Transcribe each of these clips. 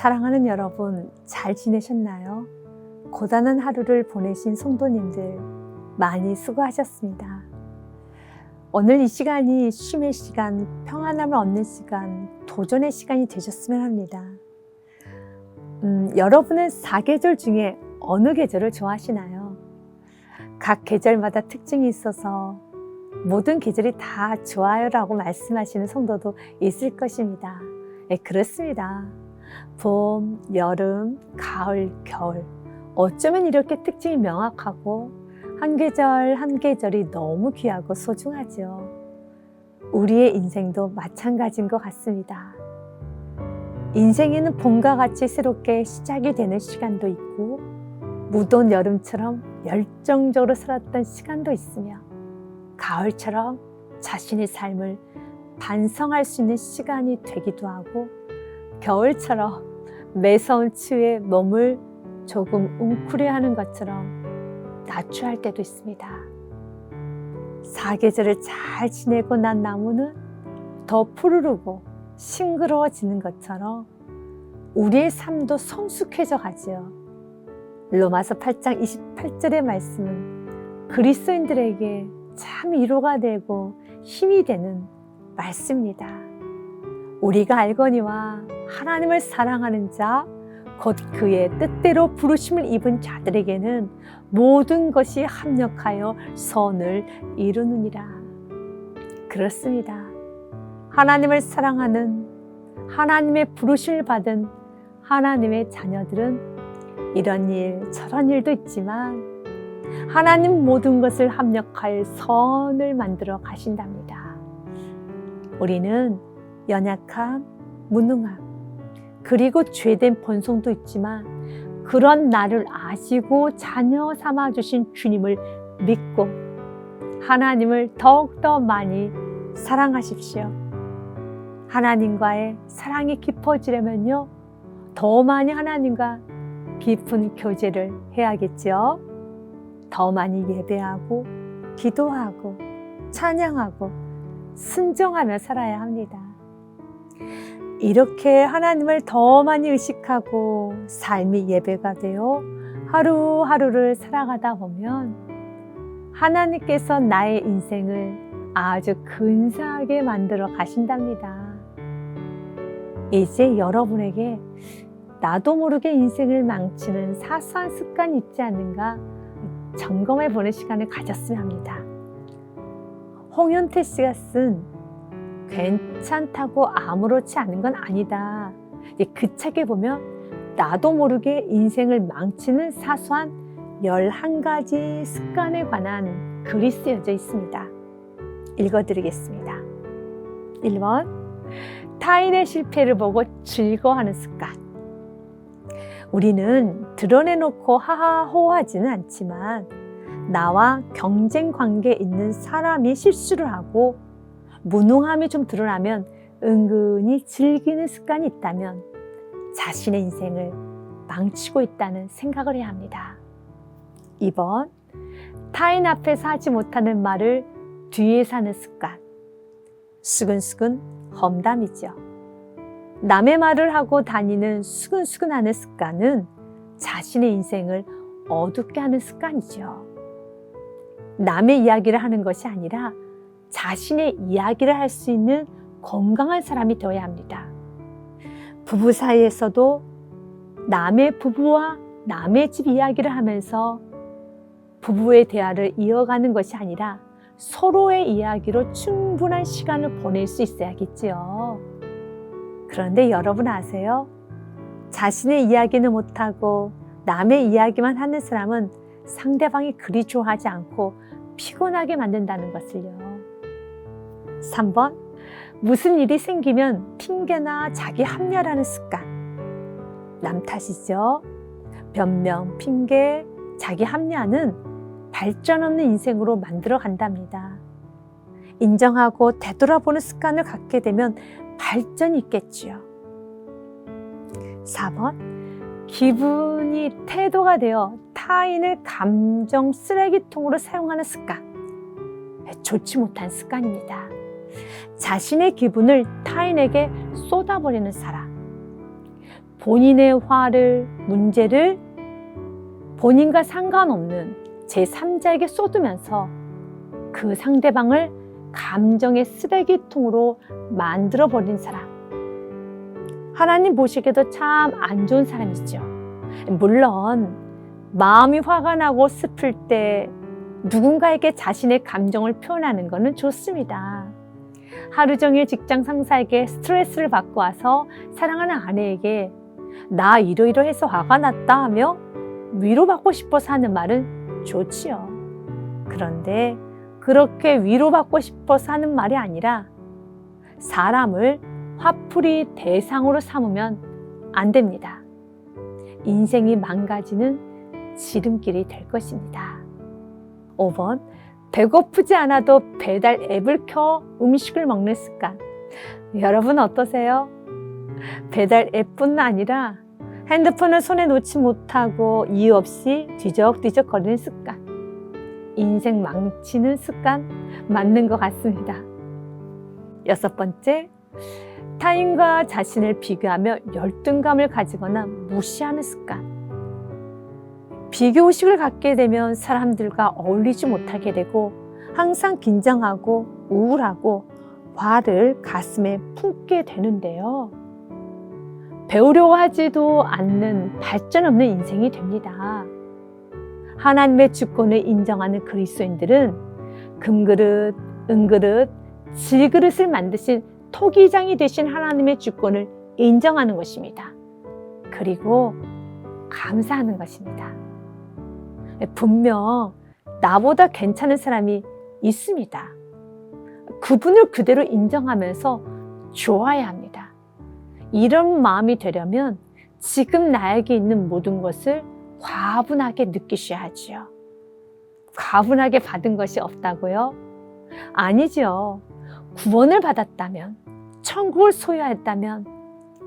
사랑하는 여러분, 잘 지내셨나요? 고단한 하루를 보내신 성도님들, 많이 수고하셨습니다. 오늘 이 시간이 쉼의 시간, 평안함을 얻는 시간, 도전의 시간이 되셨으면 합니다. 음, 여러분은 사계절 중에 어느 계절을 좋아하시나요? 각 계절마다 특징이 있어서 모든 계절이 다 좋아요라고 말씀하시는 성도도 있을 것입니다. 네, 그렇습니다. 봄, 여름, 가을, 겨울. 어쩌면 이렇게 특징이 명확하고 한 계절 한 계절이 너무 귀하고 소중하죠. 우리의 인생도 마찬가지인 것 같습니다. 인생에는 봄과 같이 새롭게 시작이 되는 시간도 있고 무더운 여름처럼 열정적으로 살았던 시간도 있으며 가을처럼 자신의 삶을 반성할 수 있는 시간이 되기도 하고 겨울처럼 매서운 추위에 몸을 조금 웅크려하는 것처럼 낮추할 때도 있습니다. 사계절을 잘 지내고 난 나무는 더 푸르르고 싱그러워지는 것처럼 우리의 삶도 성숙해져 가지요. 로마서 8장 28절의 말씀은 그리스도인들에게 참 위로가 되고 힘이 되는 말씀입니다. 우리가 알거니와 하나님을 사랑하는 자, 곧 그의 뜻대로 부르심을 입은 자들에게는 모든 것이 합력하여 선을 이루느니라. 그렇습니다. 하나님을 사랑하는 하나님의 부르심을 받은 하나님의 자녀들은 이런 일, 저런 일도 있지만 하나님 모든 것을 합력하여 선을 만들어 가신답니다. 우리는 연약함, 무능함, 그리고 죄된 본성도 있지만 그런 나를 아시고 자녀 삼아 주신 주님을 믿고 하나님을 더욱더 많이 사랑하십시오. 하나님과의 사랑이 깊어지려면요. 더 많이 하나님과 깊은 교제를 해야겠죠. 더 많이 예배하고 기도하고 찬양하고 순종하며 살아야 합니다. 이렇게 하나님을 더 많이 의식하고 삶이 예배가 되어 하루하루를 살아가다 보면 하나님께서 나의 인생을 아주 근사하게 만들어 가신답니다. 이제 여러분에게 나도 모르게 인생을 망치는 사소한 습관이 있지 않는가 점검해 보는 시간을 가졌으면 합니다. 홍현태 씨가 쓴 괜찮다고 아무렇지 않은 건 아니다. 그 책에 보면 나도 모르게 인생을 망치는 사소한 11가지 습관에 관한 글이 쓰여져 있습니다. 읽어드리겠습니다. 1번, 타인의 실패를 보고 즐거워하는 습관. 우리는 드러내놓고 하하호하지는 않지만 나와 경쟁 관계에 있는 사람이 실수를 하고 무능함이 좀 드러나면 은근히 즐기는 습관이 있다면 자신의 인생을 망치고 있다는 생각을 해야 합니다. 2번, 타인 앞에서 하지 못하는 말을 뒤에서 하는 습관. 수근수근 험담이죠. 남의 말을 하고 다니는 수근수근 하는 습관은 자신의 인생을 어둡게 하는 습관이죠. 남의 이야기를 하는 것이 아니라 자신의 이야기를 할 수 있는 건강한 사람이 되어야 합니다. 부부 사이에서도 남의 부부와 남의 집 이야기를 하면서 부부의 대화를 이어가는 것이 아니라 서로의 이야기로 충분한 시간을 보낼 수 있어야겠지요. 그런데 여러분 아세요? 자신의 이야기는 못하고 남의 이야기만 하는 사람은 상대방이 그리 좋아하지 않고 피곤하게 만든다는 것을요. 3번, 무슨 일이 생기면 핑계나 자기 합리화라는 습관. 남 탓이죠. 변명, 핑계, 자기 합리화는 발전 없는 인생으로 만들어 간답니다. 인정하고 되돌아보는 습관을 갖게 되면 발전이 있겠지요. 4번, 기분이 태도가 되어 타인을 감정 쓰레기통으로 사용하는 습관. 좋지 못한 습관입니다. 자신의 기분을 타인에게 쏟아버리는 사람. 본인의 화를, 문제를 본인과 상관없는 제3자에게 쏟으면서 그 상대방을 감정의 쓰레기통으로 만들어버린 사람. 하나님 보시기에도 참 안 좋은 사람이죠. 물론, 마음이 화가 나고 슬플 때 누군가에게 자신의 감정을 표현하는 것은 좋습니다. 하루 종일 직장 상사에게 스트레스를 받고 와서 사랑하는 아내에게 나 이러이러해서 화가 났다 하며 위로받고 싶어서 하는 말은 좋지요. 그런데 그렇게 위로받고 싶어서 하는 말이 아니라 사람을 화풀이 대상으로 삼으면 안 됩니다. 인생이 망가지는 지름길이 될 것입니다. 5번. 배고프지 않아도 배달 앱을 켜 음식을 먹는 습관. 여러분 어떠세요? 배달 앱뿐 아니라 핸드폰을 손에 놓지 못하고 이유 없이 뒤적뒤적 거리는 습관. 인생 망치는 습관 맞는 것 같습니다. 여섯 번째, 타인과 자신을 비교하며 열등감을 가지거나 무시하는 습관. 비교의식을 갖게 되면 사람들과 어울리지 못하게 되고 항상 긴장하고 우울하고 화를 가슴에 품게 되는데요. 배우려고 하지도 않는 발전 없는 인생이 됩니다. 하나님의 주권을 인정하는 그리스도인들은 금그릇, 은그릇, 질그릇을 만드신 토기장이 되신 하나님의 주권을 인정하는 것입니다. 그리고 감사하는 것입니다. 분명 나보다 괜찮은 사람이 있습니다. 그분을 그대로 인정하면서 좋아야 합니다. 이런 마음이 되려면 지금 나에게 있는 모든 것을 과분하게 느끼셔야 하지요. 과분하게 받은 것이 없다고요? 아니죠. 구원을 받았다면, 천국을 소유했다면,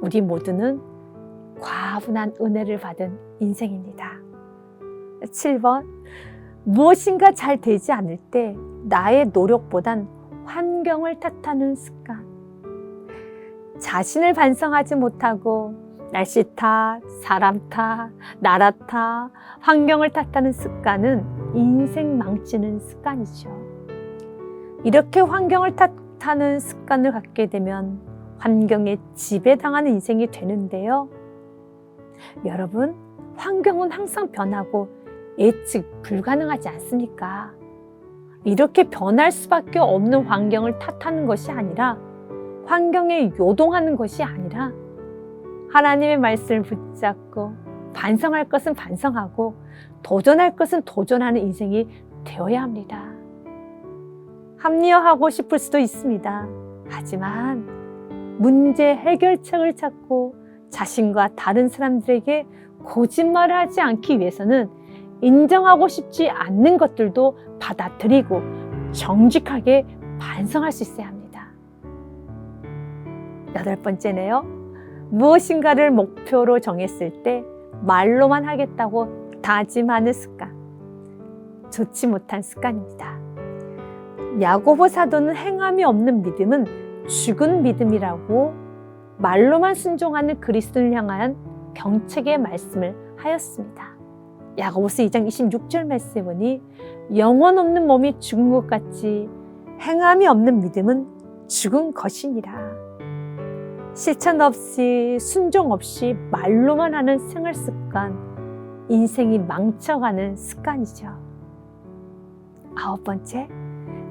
우리 모두는 과분한 은혜를 받은 인생입니다. 7번. 무엇인가 잘 되지 않을 때 나의 노력보단 환경을 탓하는 습관. 자신을 반성하지 못하고 날씨 탓, 사람 탓, 나라 탓, 환경을 탓하는 습관은 인생 망치는 습관이죠. 이렇게 환경을 탓하는 습관을 갖게 되면 환경에 지배당하는 인생이 되는데요. 여러분, 환경은 항상 변하고 예측 불가능하지 않습니까? 이렇게 변할 수밖에 없는 환경을 탓하는 것이 아니라 환경에 요동하는 것이 아니라 하나님의 말씀을 붙잡고 반성할 것은 반성하고 도전할 것은 도전하는 인생이 되어야 합니다. 합리화하고 싶을 수도 있습니다. 하지만 문제 해결책을 찾고 자신과 다른 사람들에게 거짓말을 하지 않기 위해서는 인정하고 싶지 않는 것들도 받아들이고 정직하게 반성할 수 있어야 합니다. 여덟 번째네요. 무엇인가를 목표로 정했을 때 말로만 하겠다고 다짐하는 습관. 좋지 못한 습관입니다. 야고보 사도는 행함이 없는 믿음은 죽은 믿음이라고 말로만 순종하는 그리스도를 향한 경책의 말씀을 하였습니다. 야고보스 2장 26절 말씀에 보니 영혼 없는 몸이 죽은 것 같이 행함이 없는 믿음은 죽은 것이니라. 실천 없이 순종 없이 말로만 하는 생활 습관, 인생이 망쳐가는 습관이죠. 아홉 번째,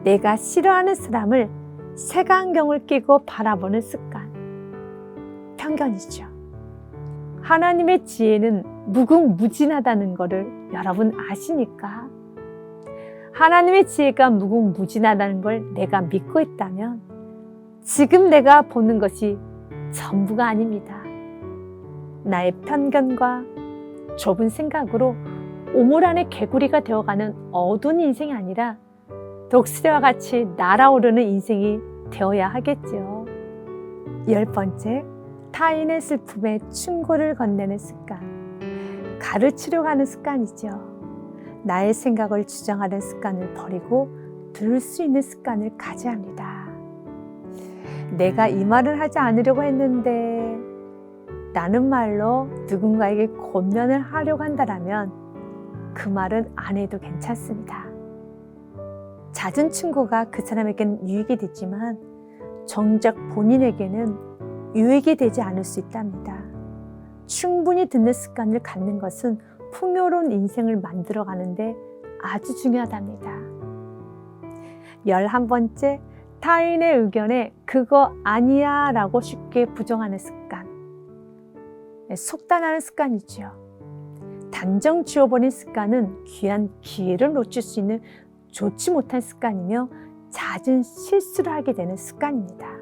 내가 싫어하는 사람을 색안경을 끼고 바라보는 습관, 편견이죠. 하나님의 지혜는 무궁무진하다는 것을 여러분 아시니까? 하나님의 지혜가 무궁무진하다는 걸 내가 믿고 있다면 지금 내가 보는 것이 전부가 아닙니다. 나의 편견과 좁은 생각으로 우물 안에 개구리가 되어가는 어두운 인생이 아니라 독수리와 같이 날아오르는 인생이 되어야 하겠지요. 열 번째, 타인의 슬픔에 충고를 건네는 습관. 가르치려 하는 습관이죠. 나의 생각을 주장하는 습관을 버리고 들을 수 있는 습관을 가져야 합니다. 내가 이 말을 하지 않으려고 했는데 라는 말로 누군가에게 권면을 하려고 한다라면 그 말은 안 해도 괜찮습니다. 잦은 충고가 그 사람에게는 유익이 되지만 정작 본인에게는 유익이 되지 않을 수 있답니다. 충분히 듣는 습관을 갖는 것은 풍요로운 인생을 만들어 가는데 아주 중요하답니다. 열한 번째, 타인의 의견에 그거 아니야 라고 쉽게 부정하는 습관. 네, 속단하는 습관이죠. 단정 지워버린 습관은 귀한 기회를 놓칠 수 있는 좋지 못한 습관이며 잦은 실수를 하게 되는 습관입니다.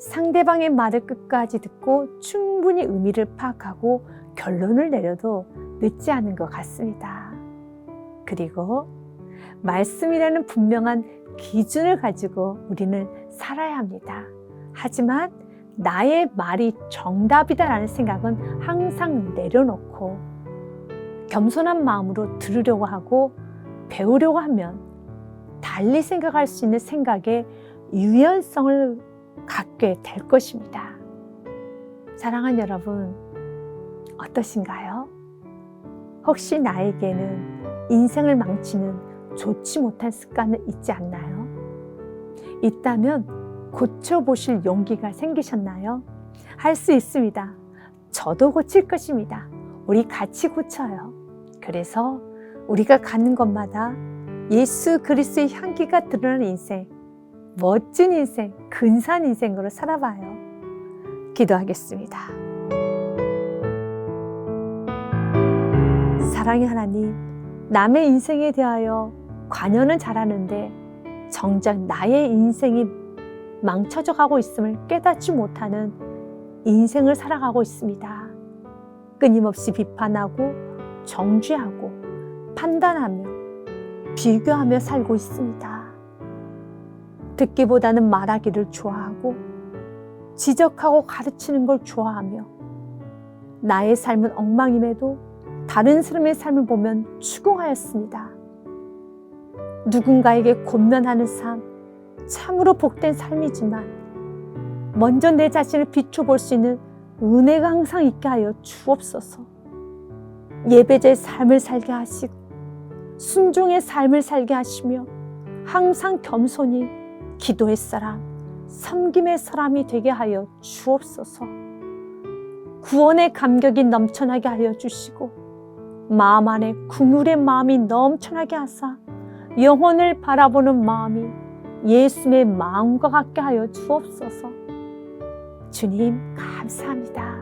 상대방의 말을 끝까지 듣고 충분히 의미를 파악하고 결론을 내려도 늦지 않은 것 같습니다. 그리고 말씀이라는 분명한 기준을 가지고 우리는 살아야 합니다. 하지만 나의 말이 정답이다라는 생각은 항상 내려놓고 겸손한 마음으로 들으려고 하고 배우려고 하면 달리 생각할 수 있는 생각의 유연성을 갖게 될 것입니다. 사랑하는 여러분, 어떠신가요? 혹시 나에게는 인생을 망치는 좋지 못한 습관은 있지 않나요? 있다면 고쳐보실 용기가 생기셨나요? 할 수 있습니다. 저도 고칠 것입니다. 우리 같이 고쳐요. 그래서 우리가 가는 곳마다 예수 그리스의 향기가 드러나는 인생, 멋진 인생, 근사한 인생으로 살아봐요. 기도하겠습니다. 사랑의 하나님, 남의 인생에 대하여 관여는 잘하는데 정작 나의 인생이 망쳐져 가고 있음을 깨닫지 못하는 인생을 살아가고 있습니다. 끊임없이 비판하고 정죄하고 판단하며 비교하며 살고 있습니다. 듣기보다는 말하기를 좋아하고 지적하고 가르치는 걸 좋아하며 나의 삶은 엉망임에도 다른 사람의 삶을 보면 추궁하였습니다. 누군가에게 권면하는 삶, 참으로 복된 삶이지만 먼저 내 자신을 비춰볼 수 있는 은혜가 항상 있게 하여 주옵소서. 예배자의 삶을 살게 하시고 순종의 삶을 살게 하시며 항상 겸손히 기도의 사람, 섬김의 사람이 되게 하여 주옵소서. 구원의 감격이 넘쳐나게 하여 주시고 마음 안에 국률의 마음이 넘쳐나게 하사 영혼을 바라보는 마음이 예수의 마음과 같게 하여 주옵소서. 주님 감사합니다.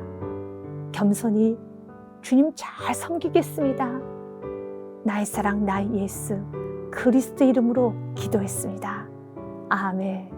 겸손히 주님 잘 섬기겠습니다. 나의 사랑 나의 예수 그리스도 이름으로 기도했습니다. 아멘.